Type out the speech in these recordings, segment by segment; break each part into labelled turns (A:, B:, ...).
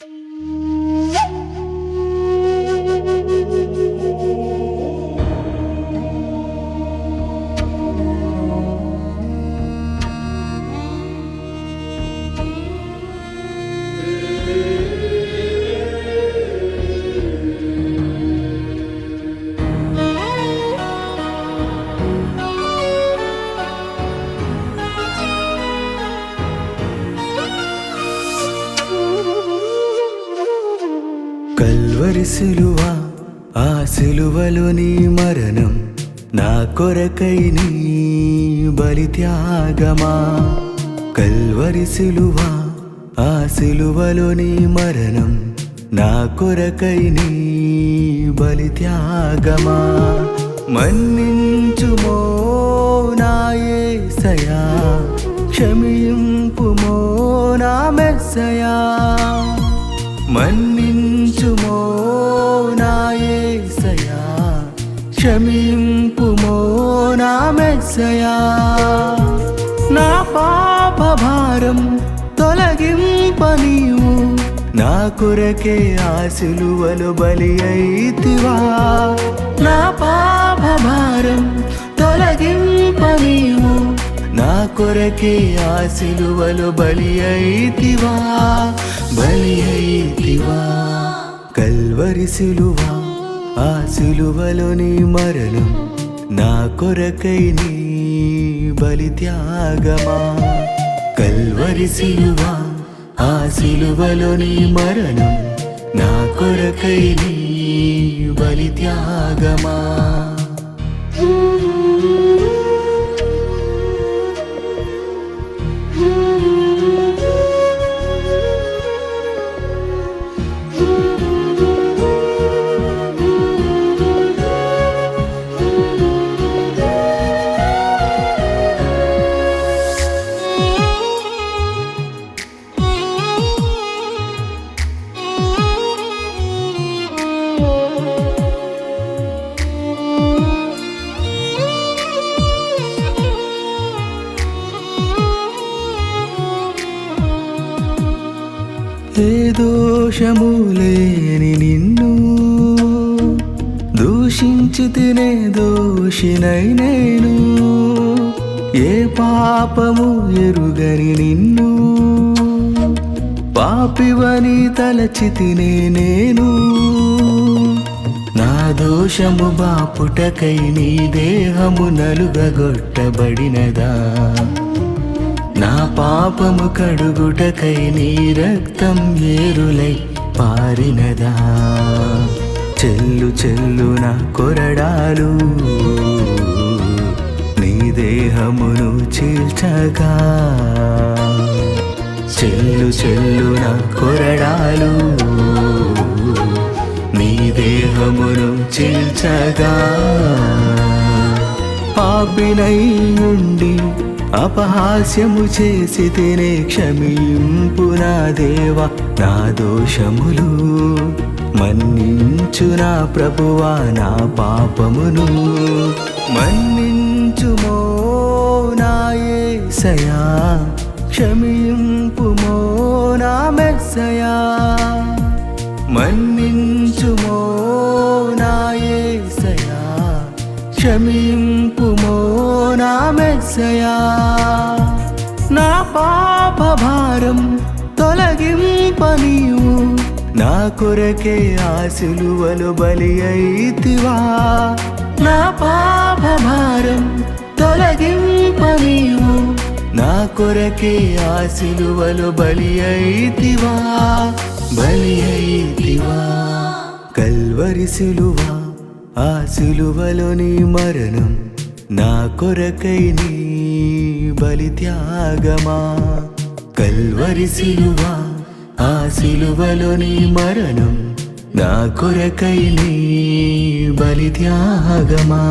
A: Thank you. చివరి సిలువ ఆ సిలువలో నీ మరణం నా కొరకై నీ బలి త్యాగమా? కల్వరి సిలువ ఆ సిలువలో నీ మరణం నా కొరకై నీ బలి త్యాగమా? మన్నించుమో నా యేసయా క్షమింపుమో నా మెస్సయా? మన్నించుమో నా క్షమింపుమో నా మెస్సయా. నా పాప భారం తొలగింప నీవు నా కొరకే ఆశులువలు బలి అయితివా. నా పాప భారం తొలగింప నీవు నా కొరకే ఆ సిలువలు బలి అయితివా? బలి అయితివా? కల్వరి సిలువ ఆ సిలువలో మరణం నా కొరకై నీ బలి త్యాగమా? కల్వరి సిలువ ఆ సిలువలో మరణం నా కొరకై నీ బలి త్యాగమా? ఏ దోషము లేని నిన్ను. దూషించి తినే దోషినై నేను. ఏ పాపము ఎరుగని నిన్ను. పాపివని తలచి తినే నేను. నా దోషము బాపుటకై నీ దేహము నలుగగొట్టబడినదా? పాపము కడుగుటకై నీ రక్తం ఏరులై పారినదా. చెల్లు చెల్లు నా కొరడాలు నీ దేహమును చీల్చగా. చెల్లు చెల్లు నా కొరడాలు నీ దేహమును చీల్చగా. పాపినై ఉండి అపహాస్యము చేసి తినే క్షమింపు నా దేవ నా దోషములు. మన్నించు నా ప్రభువా నా పాపమును. మన్నించుమో నాయసయా క్షమింపుమో నా మెస్సయా. ఆశయా నా పాప భారం తొలగింప నీవు నా కొరకే ఆ బలి అయితివా? నా పాప భారం తొలగింప నీవు నా కొరకే ఆ బలి అయితివా? బలి అయితివా? కల్వరి సులువా ఆ సిలువలో నీ మరణం నా కొరకై నీ బలి త్యాగమా? కల్వరి సిలువ ఆ సిలువలో నీ మరణం నా కొరకై నీ బలి త్యాగమా?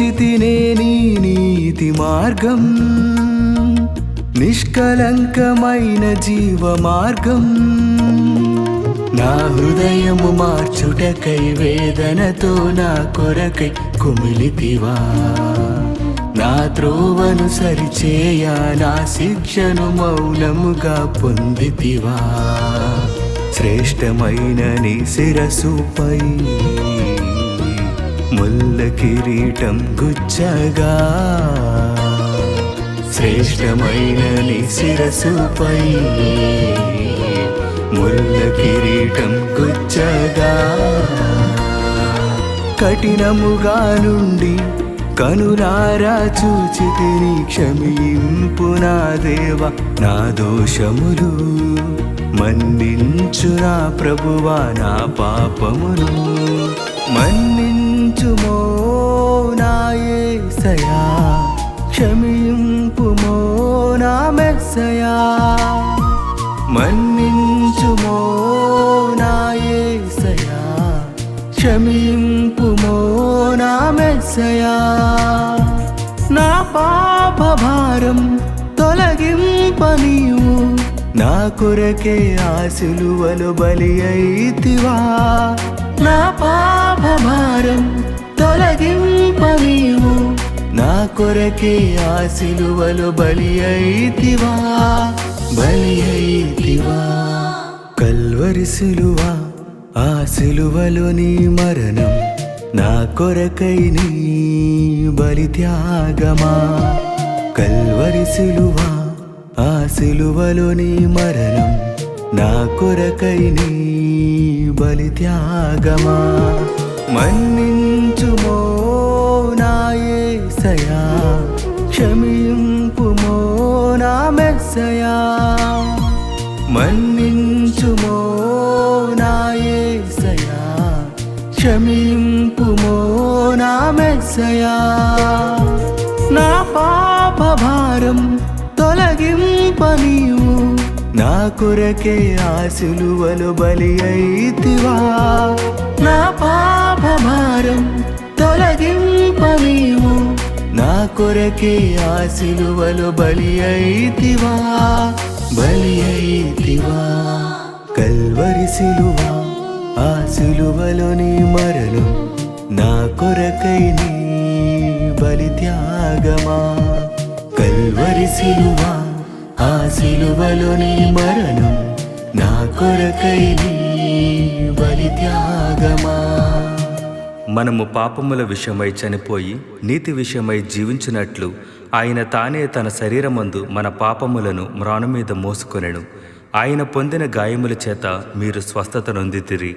A: విడిచితినే నీ నీతి మార్గం నిష్కలంకమైన జీవ మార్గం. నా హృదయము మార్చుటకై వేదనతో నా కొరకై కుమిలితివా. నా త్రోవను సరిచేయ నా శిక్షను మౌనముగా పొందితివా. శ్రేష్టమైన నీ శిరసుపై ముల్ల కిరీటం గుచ్చగా శ్రేష్టమైన నీ శిరసుపై ముల్ల కిరీటం గుచ్చగా కఠినముగా నుండి కనులారా చూచి తిని క్షమింపు నా దేవ నా దోషములు. మన్నించు నా ప్రభువా నా పాపములు. మన్నించు నా యేసయా క్షమింపుమో నా మెస్సయా. మన్నించుమో నా క్షమింపుమో నా మెస్సయా. నా పాప భారం తొలగింపనీవు నా కొరకే ఆశలువలు బలి అయితివా? నా పాప భారం తొలగింపనీవు నా కొరకే ఆశలువలు బలి అయితివా? బలి అయితివా? కల్వరి సిలువా ఆ సిలువలో నీ మరణం నా కొరకై నీ బలి త్యాగమా? కల్వరి సిలువా ఆ సిలువలో నీ మరణం నా కొరకై నీ బలి త్యాగమా? మన్నించుమో నా యేసయా క్షమింపుమో నా మెస్సయా? మన్నించుమో నా యేసయా క్షమింపుమో నా మెస్సయా? నా పాప భారం తొలగింప నీవు నా కొరకే ఆశలువలు బలి అయితివా. నా పాప భారం తొలగింప నీవు నా కొరకే ఆశలువలు బలి అయితివా. బలి అయితివా. కల్వరి సిలువా ఆ సిలువలో నీ మరణం నా కొరకై నీ బలి త్యాగమా. వారి సిలువ ఆ సిలువలోని మరణం నా కొరకై బలి త్యాగమా?
B: మనము పాపముల విషయమై చనిపోయి నీతి విషయమై జీవించినట్లు ఆయన తానే తన శరీరమందు మన పాపములను మ్రాను మీద మోసుకొనెను. ఆయన పొందిన గాయముల చేత మీరు స్వస్థత నొందితిరి.